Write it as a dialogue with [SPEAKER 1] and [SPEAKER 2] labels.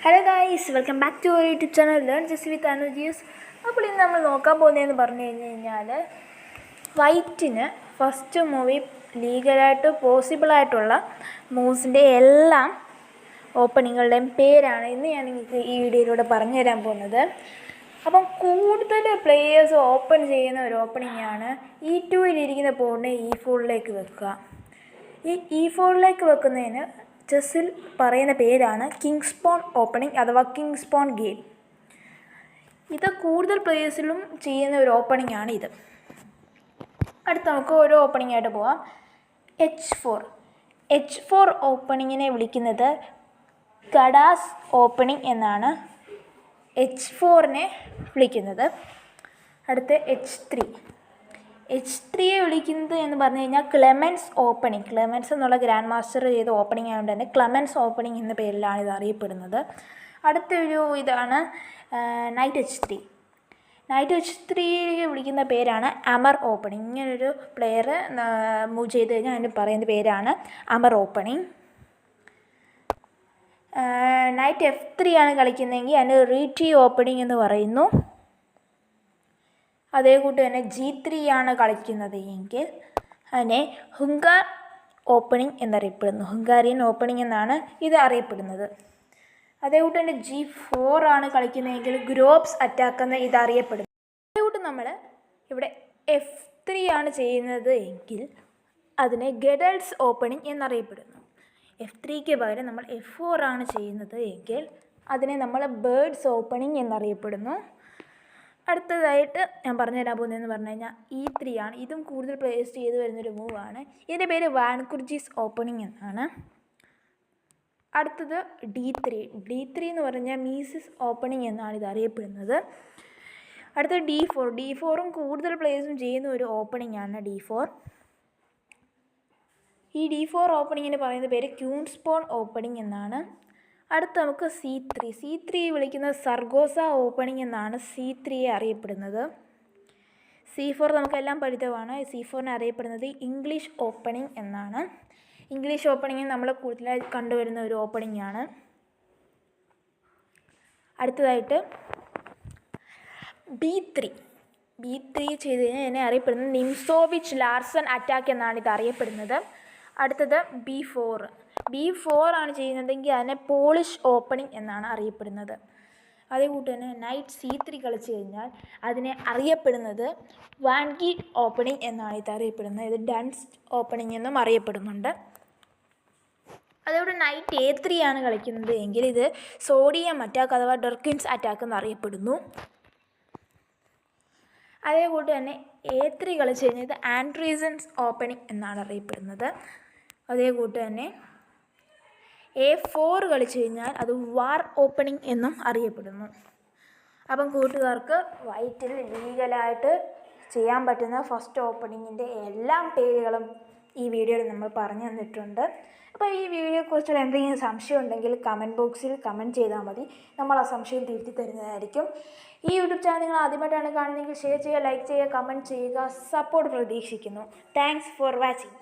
[SPEAKER 1] Hello guys welcome back to our YouTube channel learn just with energies അപ്പോൾ ഇന്ന് നമ്മൾ നോക്കാൻ പോകുന്നതെന്ന് പറഞ്ഞു കഴിഞ്ഞ് കഴിഞ്ഞാൽ വൈറ്റിന് ഫസ്റ്റ് മൂവി ലീഗലായിട്ട് പോസിബിളായിട്ടുള്ള മൂവ്സിന്റെ എല്ലാം ഓപ്പണിങ്ങുകളുടെയും പേരാണ് ഇന്ന് ഞാൻ നിങ്ങൾക്ക് ഈ വീഡിയോയിലൂടെ പറഞ്ഞു തരാൻ പോകുന്നത്. അപ്പം കൂടുതൽ പ്ലേയേഴ്സ് ഓപ്പൺ ചെയ്യുന്ന ഒരു ഓപ്പണിംഗ് ആണ് ഇ ടുവിലിരിക്കുന്ന പോണിനെ ഇ ഫോറിലേക്ക് വെക്കുക. ഈ ഇ ഫോറിലേക്ക് വെക്കുന്നതിന് ചെസ്സിൽ പറയുന്ന പേരാണ് കിങ്സ് പോൺ ഓപ്പണിംഗ് അഥവാ കിങ്സ് പോൺ ഗെയിം. ഇത് കൂടുതൽ പ്ലേയേഴ്സിലും ചെയ്യുന്ന ഒരു ഓപ്പണിംഗ് ആണ് ഇത്. അടുത്ത നമുക്ക് ഓരോ ഓപ്പണിംഗ് ആയിട്ട് പോവാം. എച്ച് ഫോർ എച്ച് ഫോർ ഓപ്പണിങ്ങിനെ വിളിക്കുന്നത് കടാസ് ഓപ്പണിംഗ് എന്നാണ് എച്ച് ഫോറിനെ വിളിക്കുന്നത്. അടുത്ത് എച്ച് ത്രീ എച്ച് ത്രീയെ വിളിക്കുന്നത് എന്ന് പറഞ്ഞു കഴിഞ്ഞാൽ ക്ലെമൻസ് ഓപ്പണിംഗ് ക്ലെമൻസ് എന്നുള്ള ഗ്രാൻഡ് മാസ്റ്റർ ചെയ്ത ഓപ്പണിംഗ് ആയതുകൊണ്ട് തന്നെ ക്ലെമൻസ് ഓപ്പണിംഗ് എന്ന പേരിലാണ് ഇത് അറിയപ്പെടുന്നത്. അടുത്തൊരു ഇതാണ് knight H three knight H ത്രീയെ വിളിക്കുന്ന പേരാണ് അമർ ഓപ്പണിംഗ് ഇങ്ങനൊരു പ്ലെയർ മൂവ് ചെയ്ത് കഴിഞ്ഞാൽ അതിന് പറയുന്ന പേരാണ് Amar opening knight F three ആണ് കളിക്കുന്നതെങ്കിൽ അതിന് റീറ്റി ഓപ്പണിംഗ് എന്ന് പറയുന്നു. അതേ തന്നെ ജി ത്രീ ആണ് കളിക്കുന്നത് എങ്കിൽ അതിനെ ഹുങ്കാർ ഓപ്പണിംഗ് എന്നറിയപ്പെടുന്നു. ഹുങ്കാരിയൻ ഓപ്പണിംഗ് എന്നാണ് ഇത് അറിയപ്പെടുന്നത്. അതേ കൂട്ട് തന്നെ ജി ഫോർ ആണ് കളിക്കുന്നതെങ്കിൽ ഗ്രോപ്സ് അറ്റാക്ക് എന്ന് ഇത് അറിയപ്പെടുന്നു. അതേ കൂട്ട് നമ്മൾ ഇവിടെ എഫ് ത്രീ ആണ് ചെയ്യുന്നത് എങ്കിൽ അതിനെ ഗഡൽസ് ഓപ്പണിംഗ് എന്നറിയപ്പെടുന്നു. എഫ് ത്രീക്ക് പകരം നമ്മൾ എഫ് ഫോർ ആണ് ചെയ്യുന്നത് എങ്കിൽ അതിനെ നമ്മൾ ബേഡ്സ് ഓപ്പണിംഗ് എന്നറിയപ്പെടുന്നു. അടുത്തതായിട്ട് ഞാൻ പറഞ്ഞു തരാൻ പോകുന്നതെന്ന് പറഞ്ഞു കഴിഞ്ഞാൽ ഇ ത്രീ ആണ്. ഇതും കൂടുതൽ പ്ലേസ് ചെയ്ത് വരുന്നൊരു മൂവാണ് ഇതിന്റെ പേര് വാൻകുർജീസ് ഓപ്പണിംഗ് എന്നാണ്. അടുത്തത് ഡി ത്രീ ഡി ത്രീ എന്ന് പറഞ്ഞാൽ മീസിസ് ഓപ്പണിംഗ് എന്നാണ് ഇത് അറിയപ്പെടുന്നത്. അടുത്തത് ഡി ഫോർ ഡി ഫോറും കൂടുതൽ പ്ലേസും ചെയ്യുന്ന ഒരു ഓപ്പണിംഗ് ആണ് ഡി ഫോർ ഈ ഡി ഫോർ ഓപ്പണിങ്ങിന് പറയുന്ന പേര് ക്യൂൺസ്പോൺ ഓപ്പണിംഗ് എന്നാണ്. അടുത്ത നമുക്ക് സി ത്രീ. സി ത്രീ വിളിക്കുന്നത് സർഗോസ ഓപ്പണിംഗ് എന്നാണ് സി ത്രീയെ അറിയപ്പെടുന്നത്. സി ഫോർ നമുക്കെല്ലാം പഠിത്തമാണ് സി ഫോറിനെ അറിയപ്പെടുന്നത് ഇംഗ്ലീഷ് ഓപ്പണിംഗ് എന്നാണ്. ഇംഗ്ലീഷ് ഓപ്പണിംഗ് നമ്മൾ കൂടുതലായി കണ്ടുവരുന്ന ഒരു ഓപ്പണിംഗ് ആണ്. അടുത്തതായിട്ട് ബി ത്രീ. ബി ത്രീ ചെയ്ത് കഴിഞ്ഞാൽ എന്നെ അറിയപ്പെടുന്നത് നിംസോവിച്ച് ലാർസൺ അറ്റാക്ക് എന്നാണ് ഇത് അറിയപ്പെടുന്നത്. അടുത്തത് ബി ഫോർ. ബി ഫോർ ആണ് ചെയ്യുന്നതെങ്കിൽ അതിനെ പോളിഷ് ഓപ്പണിംഗ് എന്നാണ് അറിയപ്പെടുന്നത്. അതേ കൂട്ട് തന്നെ നൈറ്റ് സി ത്രീ കളിച്ച് കഴിഞ്ഞാൽ അതിനെ അറിയപ്പെടുന്നത് വാൻകി ഓപ്പണിംഗ് എന്നാണ് ഇത് അറിയപ്പെടുന്നത്. ഇത് ഡൺസ് ഓപ്പണിംഗ് എന്നും അറിയപ്പെടുന്നുണ്ട്. അതേപോലെ നൈറ്റ് എ ത്രീ ആണ് കളിക്കുന്നത് എങ്കിൽ ഇത് സോഡിയം അറ്റാക്ക് അഥവാ ഡെർക്കിൻസ് അറ്റാക്ക് എന്നറിയപ്പെടുന്നു അതേ കൂട്ട് തന്നെ എ ത്രീ കളിച്ച് കഴിഞ്ഞാൽ ഇത് ആൻഡ്രീസൺസ് ഓപ്പണിംഗ് എന്നാണ് അറിയപ്പെടുന്നത്. അതേ കൂട്ട് തന്നെ എ ഫോർ കളിച്ചു കഴിഞ്ഞാൽ അത് വാർ ഓപ്പണിംഗ് എന്നും അറിയപ്പെടുന്നു. അപ്പം കൂട്ടുകാർക്ക് വൈറ്റിൽ ലീഗലായിട്ട് ചെയ്യാൻ പറ്റുന്ന ഫസ്റ്റ് ഓപ്പണിങ്ങിന്റെ എല്ലാ പേരുകളും ഈ വീഡിയോയിൽ നമ്മൾ പറഞ്ഞു തന്നിട്ടുണ്ട്. അപ്പോൾ ഈ വീഡിയോയെക്കുറിച്ചുള്ള എന്തെങ്കിലും സംശയം ഉണ്ടെങ്കിൽ കമന്റ് ബോക്സിൽ കമന്റ് ചെയ്താൽ മതി. നമ്മൾ ആ സംശയം തിരുത്തി തരുന്നതായിരിക്കും. ഈ യൂട്യൂബ് ചാനൽ നിങ്ങൾ ആദ്യമായിട്ടാണ് കാണുന്നതെങ്കിൽ ഷെയർ ചെയ്യുക ലൈക്ക് ചെയ്യുക കമന്റ് ചെയ്യുക സപ്പോർട്ട് പ്രതീക്ഷിക്കുന്നു. Thanks for watching